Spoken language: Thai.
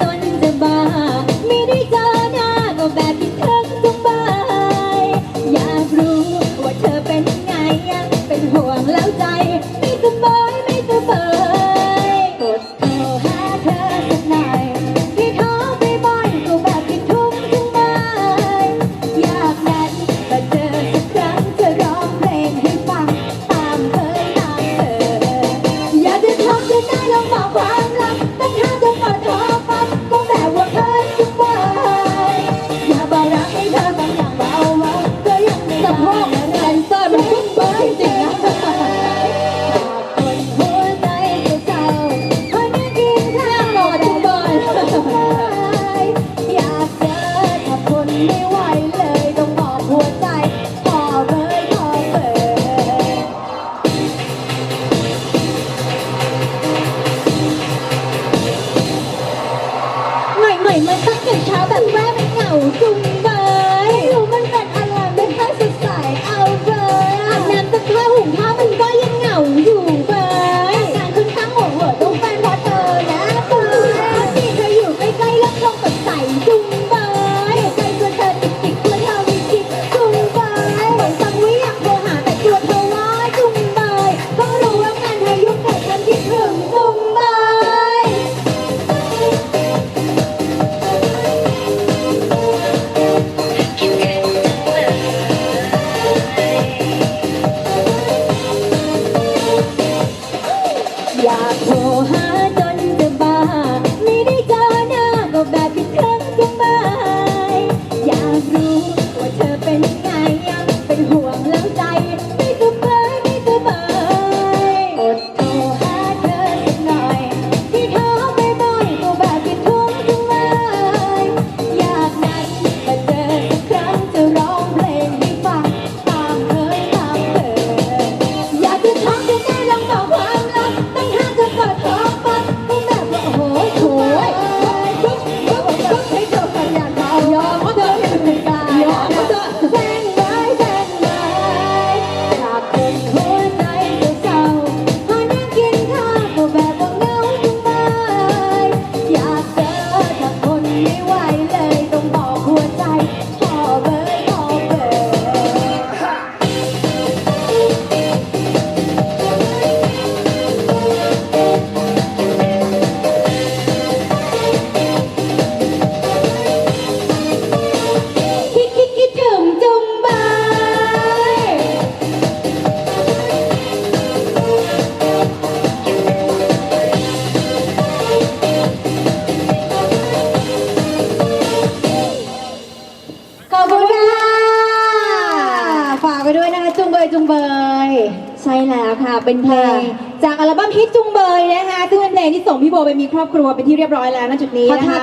ต้นจะบาน 有红包 ใช่แล้วค่ะ เป็นเพลงจากอัลบั้มฮิตจุงเบยนะคะซึ่งเป็นเพลงที่ส่งพี่โบไปมีครอบครัวเป็นที่เรียบร้อยแล้วณจุดนี้นะคะ